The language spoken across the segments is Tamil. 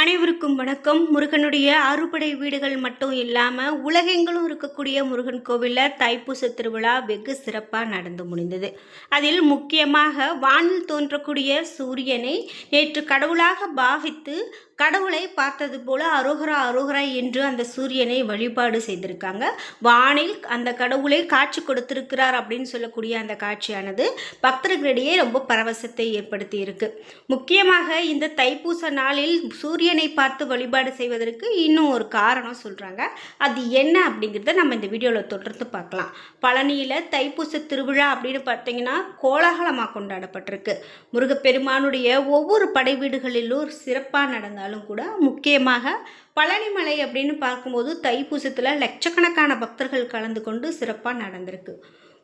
அனைவருக்கும் வணக்கம். முருகனுடைய அறுபடை வீடுகள் மட்டும் இல்லாமல் உலகெங்கிலும் இருக்கக்கூடிய முருகன் கோவிலில் தைப்பூச திருவிழா வெகு சிறப்பாக நடந்து முடிந்தது. அதில் முக்கியமாக வானில் தோன்றக்கூடிய சூரியனை நேற்று கடவுளாக பாவித்து கடவுளை பார்த்தது போல அரோகரா அரோகரா என்று அந்த சூரியனை வழிபாடு செய்திருக்காங்க. வானில் அந்த கடவுளை காட்சி கொடுத்திருக்கிறார் அப்படின்னு சொல்லக்கூடிய அந்த காட்சியானது பக்தர்களிடையே ரொம்ப பரவசத்தை ஏற்படுத்தி இருக்கு முக்கியமாக இந்த தைப்பூச நாளில் சூரியனை பார்த்து வழிபாடு செய்வதற்கு இன்னும் ஒரு காரணம் சொல்கிறாங்க அது என்ன அப்படிங்கிறத நம்ம இந்த வீடியோவில் தொடர்ந்து பார்க்கலாம். பழனியில் தைப்பூச திருவிழா அப்படின்னு பார்த்தீங்கன்னா கோலாகலமாக கொண்டாடப்பட்டிருக்கு. முருகப்பெருமானுடைய ஒவ்வொரு படை வீடுகளிலும் சிறப்பாக நடந்தாலும் கூட முக்கியமாக பழனிமலை அப்படின்னு பார்க்கும்போது தைப்பூசத்தில் லட்சக்கணக்கான பக்தர்கள் கலந்து கொண்டு சிறப்பாக நடந்திருக்கு.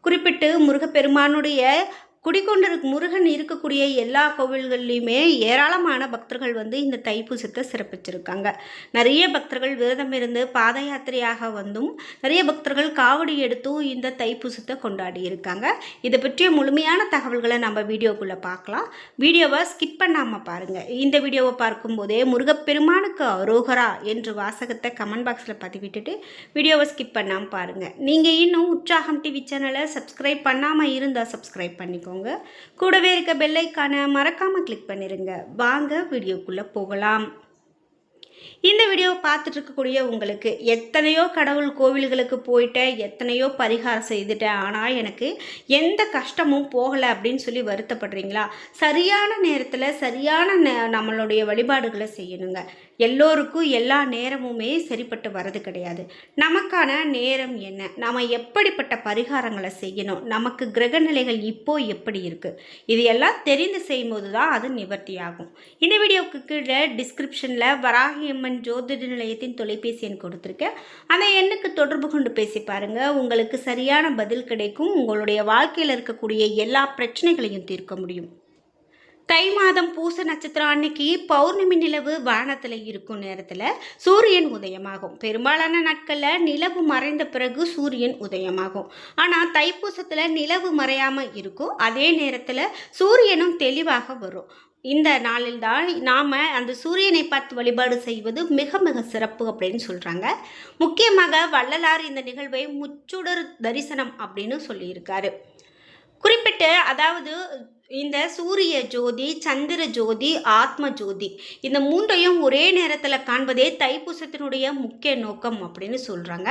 குறிப்பிட்டு முருகப்பெருமானுடைய குடிக்கொண்டிருக்க முருகன் இருக்கக்கூடிய எல்லா கோவில்கள்லையுமே ஏராளமான பக்தர்கள் வந்து இந்த தைப்பூசத்தை சிறப்பிச்சிருக்காங்க. நிறைய பக்தர்கள் விரதம் இருந்து பாத யாத்திரையாக வந்தும் நிறைய பக்தர்கள் காவடி எடுத்தும் இந்த தைப்பூசத்தை கொண்டாடி இருக்காங்க. இதை பற்றிய முழுமையான தகவல்களை நம்ம வீடியோக்குள்ளே பார்க்கலாம். வீடியோவை ஸ்கிப் பண்ணாமல் பாருங்கள் இந்த வீடியோவை பார்க்கும்போதே முருகப்பெருமானுக்கு அரோகரா என்று வாசகத்தை கமெண்ட் பாக்ஸில் பதிவிட்டுட்டு வீடியோவை ஸ்கிப் பண்ணாமல் பாருங்கள் நீங்கள் இன்னும் உற்சாகம் டிவி சேனலை சப்ஸ்கிரைப் பண்ணாமல் இருந்தால் சப்ஸ்கிரைப் பண்ணிக்கோங்க. கூடவே இருக்க பெல்லைக்கான மறக்காமல் கிளிக் பண்ணிடுங்க வாங்க வீடியோக்குள்ளே போகலாம். இந்த வீடியோவை பார்த்துட்டு இருக்கக்கூடிய உங்களுக்கு எத்தனையோ கடவுள் கோவில்களுக்கு போயிட்டேன் எத்தனையோ பரிகாரம் செய்துட்டேன். ஆனால் எனக்கு எந்த கஷ்டமும் போகலை அப்படின்னு சொல்லி வருத்தப்படுறீங்களா? சரியான நேரத்தில் சரியான நம்மளுடைய வழிபாடுகளை செய்யணுங்க. எல்லோருக்கும் எல்லா நேரமுமே சரிப்பட்டு வர்றது கிடையாது. நமக்கான நேரம் என்ன? நாம் எப்படிப்பட்ட பரிகாரங்களை செய்யணும்? நமக்கு கிரக நிலைகள் இப்போது எப்படி இருக்குது இது எல்லாம் தெரிந்து செய்யும் போது தான் அது நிவர்த்தி ஆகும் இந்த வீடியோவுக்கு கீழே டிஸ்கிரிப்ஷனில் வராகியம்மன் ஜோதிட நிலையத்தின் தொலைபேசி எண் கொடுத்துருக்கேன். அந்த எண்ணுக்கு தொடர்பு கொண்டு பேசி பாருங்கள் உங்களுக்கு சரியான பதில் கிடைக்கும். உங்களுடைய வாழ்க்கையில் இருக்கக்கூடிய எல்லா பிரச்சனைகளையும் தீர்க்க முடியும். தை மாதம் பூச நட்சத்திரம் அன்னைக்கு பௌர்ணமி நிலவு வானத்தில் இருக்கும் நேரத்தில் சூரியன் உதயமாகும். பெரும்பாலான நாட்களில் நிலவு மறைந்த பிறகு சூரியன் உதயமாகும். ஆனால் தைப்பூசத்தில் நிலவு மறையாமல் இருக்கும். அதே நேரத்தில் சூரியனும் தெளிவாக வரும். இந்த நாளில் தான் நாம் அந்த சூரியனை பார்த்து வழிபாடு செய்வது மிக மிக சிறப்பு அப்படின்னு சொல்கிறாங்க முக்கியமாக வள்ளலார் இந்த நிகழ்வை முச்சுடர் தரிசனம் அப்படின்னு சொல்லியிருக்காரு. குறிப்பிட்டு அதாவது இந்த சூரிய ஜோதி சந்திர ஜோதி ஆத்ம ஜோதி இந்த மூன்றையும் ஒரே நேரத்தில் காண்பதே தைப்பூசத்தினுடைய முக்கிய நோக்கம் அப்படின்னு சொல்கிறாங்க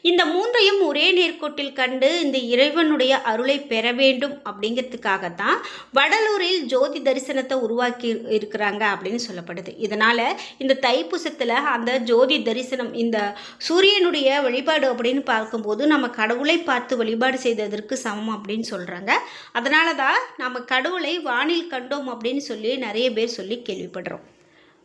இந்த மூன்றையும் ஒரே நேர்கோட்டில் கண்டு இந்த இறைவனுடைய அருளை பெற வேண்டும் அப்படிங்கிறதுக்காகத்தான் வடலூரில் ஜோதி தரிசனத்தை உருவாக்கி இருக்கிறாங்க அப்படின்னு சொல்லப்படுது. இதனால் இந்த தைப்பூசத்தில் அந்த ஜோதி தரிசனம் இந்த சூரியனுடைய வழிபாடு அப்படின்னு பார்க்கும்போது நம்ம கடவுளை பார்த்து வழிபாடு செய்ததற்கு சமம் அப்படின்னு சொல்கிறாங்க அதனால தான் நமக்கு கடவுளை வானில் கண்டோம் அப்படின்னு சொல்லி நிறைய பேர் சொல்லி கேள்விப்படுறோம்.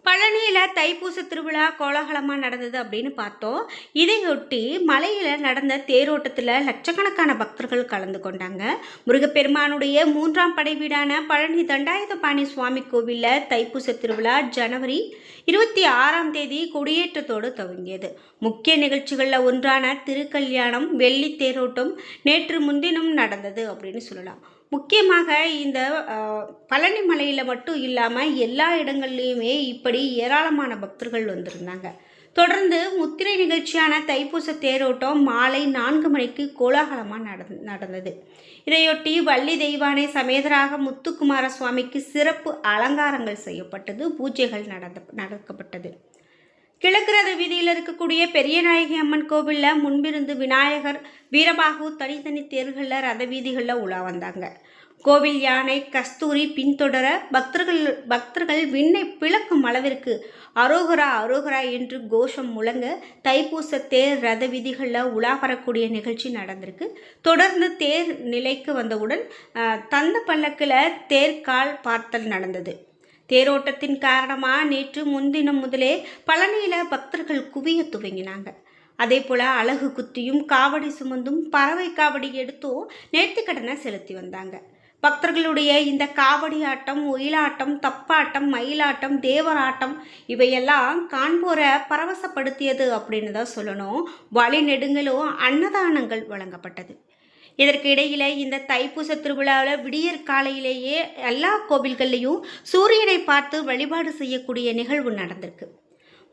பழனியில் தைப்பூச திருவிழா கோலாகலமாக நடந்தது அப்படின்னு பார்த்தோம். இதையொட்டி மலையில் நடந்த தேரோட்டத்தில் லட்சக்கணக்கான பக்தர்கள் கலந்து கொண்டாங்க. முருகப்பெருமானுடைய மூன்றாம் படை வீடான பழனி தண்டாயுதபாணி சுவாமி கோவிலில் தைப்பூச திருவிழா ஜனவரி இருபத்தி ஆறாம் தேதி கொடியேற்றத்தோடு துவங்கியது. முக்கிய நிகழ்ச்சிகளில் ஒன்றான திருக்கல்யாணம் வெள்ளி தேரோட்டம் நேற்று முன்தினம் நடந்தது அப்படின்னு சொல்லலாம். முக்கியமாக இந்த பழனி மலையில் மட்டும் இல்லாமல் எல்லா இடங்கள்லையுமே இப்படி ஏராளமான பக்தர்கள் வந்திருந்தாங்க. தொடர்ந்து முத்திரை நிகழ்ச்சியான தைப்பூச தேரோட்டம் மாலை நான்கு மணிக்கு கோலாகலமாக நடந் நடந்தது. இதையொட்டி வள்ளி தெய்வானை சமேதராக முத்துக்குமார சுவாமிக்கு சிறப்பு அலங்காரங்கள் செய்யப்பட்டது பூஜைகள் நடந்த நடக்கப்பட்டது. கிழக்கு ரத வீதியில் இருக்கக்கூடிய பெரியநாயகி அம்மன் கோவிலில் முன்பிருந்து விநாயகர் வீரபாகு தனித்தனி தேர்களில் ரத வீதிகளில் உலா வந்தாங்க. கோவில் யானை கஸ்தூரி பின்தொடர பக்தர்கள் பக்தர்கள் விண்ணை பிளக்கும் அளவிற்கு அரோகரா அரோகரா என்று கோஷம் முழங்க தைப்பூச தேர் ரத வீதிகளில் உலா வரக்கூடிய நிகழ்ச்சி நடந்திருக்கு. தொடர்ந்து தேர் நிலைக்கு வந்தவுடன் தந்த பல்லக்கில் தேர்கால் பார்த்தல் நடந்தது. தேரோட்டத்தின் காரணமாக நேற்று முன்தினம் முதலே பழனியில் பக்தர்கள் குவிய துவங்கினாங்க. அதே போல் அழகு குத்தியும் காவடி சுமந்தும் பறவை காவடி எடுத்தும் நேர்த்திக்கடனை செலுத்தி வந்தாங்க. பக்தர்களுடைய இந்த காவடி ஆட்டம் ஒயிலாட்டம் தப்பாட்டம் மயிலாட்டம் தேவராட்டம் இவையெல்லாம் காண்போரை பரவசப்படுத்தியது அப்படின்னு தான் சொல்லணும். வழி நெடுங்களும் அன்னதானங்கள் வழங்கப்பட்டது. இதற்கு இடையில் இந்த தைப்பூச திருவிழாவில் விடியற் காலையிலேயே எல்லா கோவில்கள்லையும் சூரியனை பார்த்து வழிபாடு செய்யக்கூடிய நிகழ்வு நடந்திருக்கு.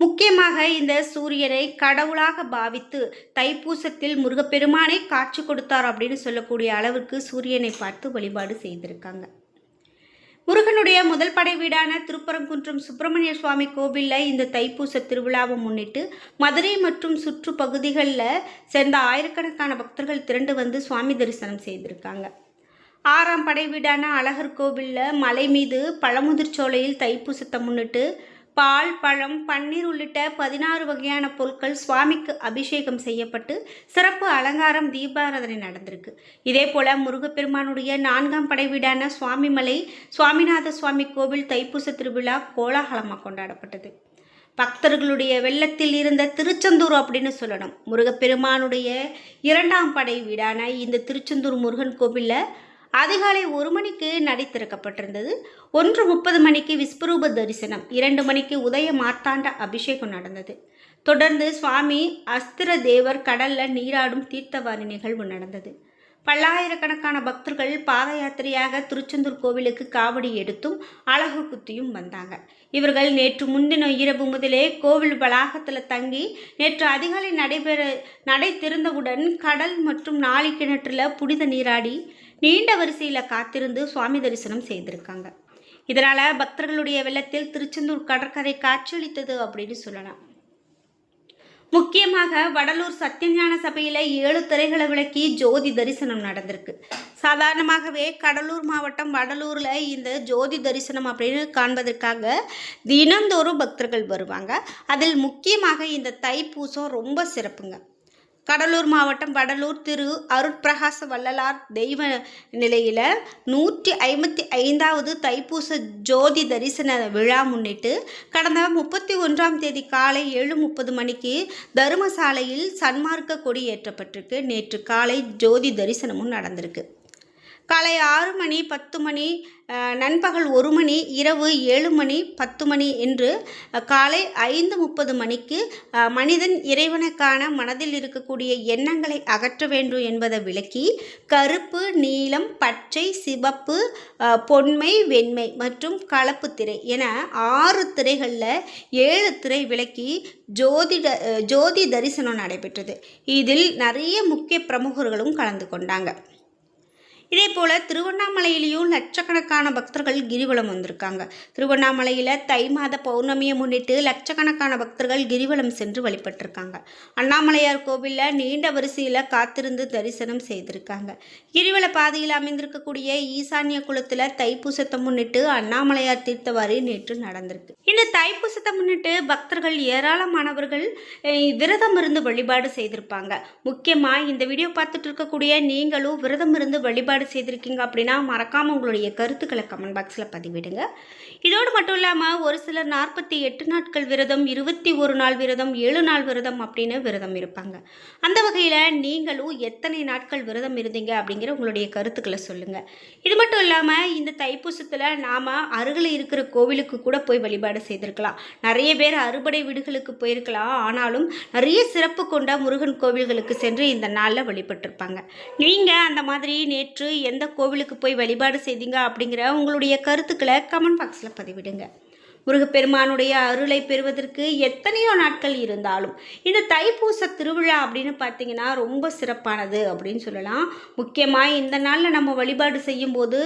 முக்கியமாக இந்த சூரியனை கடவுளாக பாவித்து தைப்பூசத்தில் முருகப்பெருமானை காட்சி கொடுத்தார் அப்படின்னு சொல்லக்கூடிய அளவுக்கு சூரியனை பார்த்து வழிபாடு செய்திருக்காங்க. முருகனுடைய முதல் படை வீடான திருப்பரங்குன்றம் சுப்பிரமணிய சுவாமி கோவிலில் இந்த தைப்பூச திருவிழாவை முன்னிட்டு மதுரை மற்றும் சுற்று பகுதிகளில் சேர்ந்த ஆயிரக்கணக்கான பக்தர்கள் திரண்டு வந்து சுவாமி தரிசனம் செய்திருக்காங்க. ஆறாம் படை வீடான அழகர் கோவிலில் மலை மீது பழமுதிர் சோலையில் தைப்பூசத்தை முன்னிட்டு பால் பழம் பன்னீர் உள்ளிட்ட பதினாறு வகையான பொருட்கள் சுவாமிக்கு அபிஷேகம் செய்யப்பட்டு சிறப்பு அலங்காரம் தீபாராதனை நடந்திருக்கு. இதே போல முருகப்பெருமானுடைய நான்காம் படை வீடான சுவாமிமலை சுவாமிநாத சுவாமி கோவில் தைப்பூச திருவிழா கோலாகலமாக கொண்டாடப்பட்டது. பக்தர்களுடைய வெள்ளத்தில் இருந்த திருச்செந்தூர் அப்படின்னு சொல்லணும். முருகப்பெருமானுடைய இரண்டாம் படை வீடான இந்த திருச்செந்தூர் முருகன் கோவிலில் அதிகாலை ஒரு மணிக்கு நடை திறக்கப்பட்டிருந்தது ஒன்று முப்பது மணிக்கு விஸ்வரூப தரிசனம் இரண்டு மணிக்கு உதய மார்த்தாண்ட அபிஷேகம் நடந்தது. தொடர்ந்து சுவாமி அஸ்திர தேவர் கடல்ல நீராடும் தீர்த்தவாரி நிகழ்வு நடந்தது. பல்லாயிரக்கணக்கான பக்தர்கள் பாத யாத்திரையாக திருச்செந்தூர் கோவிலுக்கு காவடி எடுத்தும் அழகு குத்தியும் வந்தாங்க. இவர்கள் நேற்று முன்தின இரவு முதலே கோவில் வளாகத்தில் தங்கி நேற்று அதிகாலை நடைபெற நடை திறந்தவுடன் கடல் மற்றும் நாளி கிணற்றில் புனித நீராடி நீண்ட வரிசையில் காத்திருந்து சுவாமி தரிசனம் செய்திருக்காங்க. இதனால் பக்தர்களுடைய வெள்ளத்தில் திருச்செந்தூர் கடற்கரை காட்சியளித்தது அப்படின்னு சொல்லலாம். முக்கியமாக வடலூர் சத்தியஞான சபையில் ஏழு திரைகளை விளக்கி ஜோதி தரிசனம் நடந்திருக்கு. சாதாரணமாகவே கடலூர் மாவட்டம் வடலூரில் இந்த ஜோதி தரிசனம் அப்படின்னு காண்பதற்காக தினந்தோறும் பக்தர்கள் வருவாங்க. அதில் முக்கியமாக இந்த தைப்பூசம் ரொம்ப சிறப்புங்க. கடலூர் மாவட்டம் வடலூர் திரு அருட்பிரகாச வள்ளலார் தெய்வ நிலையில் நூற்றி ஐம்பத்தி ஐந்தாவது தைப்பூச ஜோதி தரிசன விழா முன்னிட்டு கடந்த முப்பத்தி ஒன்றாம் தேதி காலை ஏழு முப்பது மணிக்கு தருமசாலையில் சன்மார்க்க கொடி ஏற்றப்பட்டிருக்கு. நேற்று காலை ஜோதி தரிசனமும் நடந்திருக்கு. காலை ஆறு மணி பத்து மணி நண்பகல் ஒரு மணி இரவு ஏழு மணி பத்து மணி என்று காலை ஐந்து முப்பது மணிக்கு மனிதன் இறைவனுக்கான மனதில் இருக்கக்கூடிய எண்ணங்களை அகற்ற வேண்டும் என்பதை விளக்கி கருப்பு நீலம் பச்சை சிவப்பு பொன்மை வெண்மை மற்றும் கலப்பு திரை என ஆறு திரைகளில் ஏழு திரை விளக்கி ஜோதிட ஜோதி தரிசனம் நடைபெற்றது. இதில் நிறைய முக்கிய பிரமுகர்களும் கலந்து கொண்டாங்க. இதே போல் திருவண்ணாமலையிலையும் லட்சக்கணக்கான பக்தர்கள் கிரிவலம் வந்திருக்காங்க. திருவண்ணாமலையில் தை மாத பௌர்ணமியை முன்னிட்டு லட்சக்கணக்கான பக்தர்கள் கிரிவலம் சென்று வழிபட்டிருக்காங்க. அண்ணாமலையார் கோவிலில் நீண்ட வரிசையில் காத்திருந்து தரிசனம் செய்திருக்காங்க. கிரிவல பாதையில் அமைந்திருக்கக்கூடிய ஈசான்ய குளத்தில் தைப்பூசத்தை முன்னிட்டு அண்ணாமலையார் தீர்த்தவாரி நேற்று நடந்திருக்கு. இந்த தைப்பூசத்தை முன்னிட்டு பக்தர்கள் ஏராளமானவர்கள் விரதம் இருந்து வழிபாடு செய்திருப்பாங்க. முக்கியமாக இந்த வீடியோ பார்த்துட்டு இருக்கக்கூடிய நீங்களும் விரதம் இருந்து வழிபாடு செய்திருக்கீங்க அப்படின்னா மறக்காமல் உங்களுடைய கருத்துக்களை கமெண்ட் பாக்ஸில் பதிவிடுங்க. இதோடு மட்டும் இல்லாமல் ஒரு சிலர் நாற்பத்தி எட்டு நாட்கள் விரதம் இருபத்தி ஒரு நாள் விரதம் ஏழு நாள் விரதம் அப்படின்னு விரதம் இருப்பாங்க. அந்த வகையில் நீங்களும் எத்தனை நாட்கள் விரதம் இருந்தீங்க அப்படிங்கிற உங்களுடைய கருத்துக்களை சொல்லுங்கள் இது மட்டும் இல்லாமல் இந்த தைப்பூசத்தில் நாம் அருகில் இருக்கிற கோவிலுக்கு கூட போய் வழிபாடு செய்திருக்கலாம். நிறைய பேர் அறுபடை வீடுகளுக்கு போயிருக்கலாம். ஆனாலும் நிறைய சிறப்பு கொண்ட முருகன் கோவில்களுக்கு சென்று இந்த நாளில் வழிபட்டிருப்பாங்க. நீங்கள் அந்த மாதிரி நேற்று எந்த கோவிலுக்கு போய் வழிபாடு செய்தீங்க அப்படிங்கிற உங்களுடைய கருத்துக்களை கமெண்ட் பாக்ஸில் பதிவிடுங்க. முருகப்பெருமானுடைய அருளை பெறுவதற்கு எத்தனையோ நாட்கள் இருந்தாலும் இந்த தைப்பூச திருவிழா அப்படின்னு பார்த்தீங்கன்னா ரொம்ப சிறப்பானது அப்படின்னு சொல்லலாம். முக்கியமாக இந்த நாளில் நம்ம வழிபாடு செய்யும்போது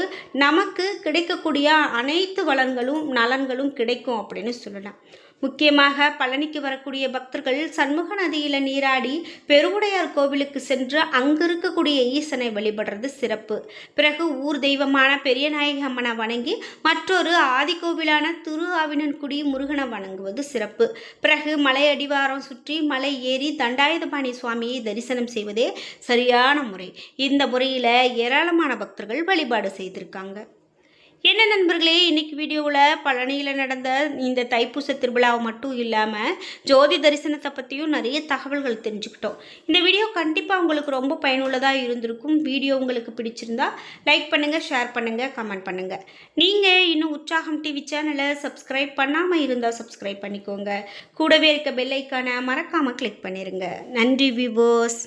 நமக்கு கிடைக்கக்கூடிய அனைத்து வளங்களும் நலன்களும் கிடைக்கும் அப்படின்னு சொல்லலாம். முக்கியமாக பழனிக்கு வரக்கூடிய பக்தர்கள் சண்முக நதியில் நீராடி பெருவுடையார் கோவிலுக்கு சென்று அங்கு இருக்கக்கூடிய ஈசனை வழிபடுறது சிறப்பு. பிறகு ஊர் தெய்வமான பெரியநாயகி அம்மனை வணங்கி மற்றொரு ஆதிக்கோவிலான திரு ஆவினன்குடி முருகனை வணங்குவது சிறப்பு. பிறகு மலை அடிவாரம் சுற்றி மலை ஏறி தண்டாயுதபாணி சுவாமியை தரிசனம் செய்வதே சரியான முறை. இந்த முறையில் ஏராளமான பக்தர்கள் வழிபாடு செய்திருக்காங்க. என்ன நண்பர்களே இன்றைக்கி வீடியோவில் பழனியில் நடந்த இந்த தைப்பூச திருவிழாவை மட்டும் இல்லாமல் ஜோதி தரிசனத்தை பற்றியும் நிறைய தகவல்கள் தெரிஞ்சுக்கிட்டோம். இந்த வீடியோ கண்டிப்பாக உங்களுக்கு ரொம்ப பயனுள்ளதாக இருந்திருக்கும். வீடியோ உங்களுக்கு பிடிச்சிருந்தா லைக் பண்ணுங்கள் ஷேர் பண்ணுங்கள் கமெண்ட் பண்ணுங்கள் நீங்கள் இன்னும் உற்சாகம் டிவி சேனலை சப்ஸ்கிரைப் பண்ணாமல் இருந்தால் சப்ஸ்கிரைப் பண்ணிக்கோங்க. கூடவே இருக்க பெல்லைக்கான மறக்காமல் கிளிக் பண்ணிடுங்க நன்றி விவோஸ்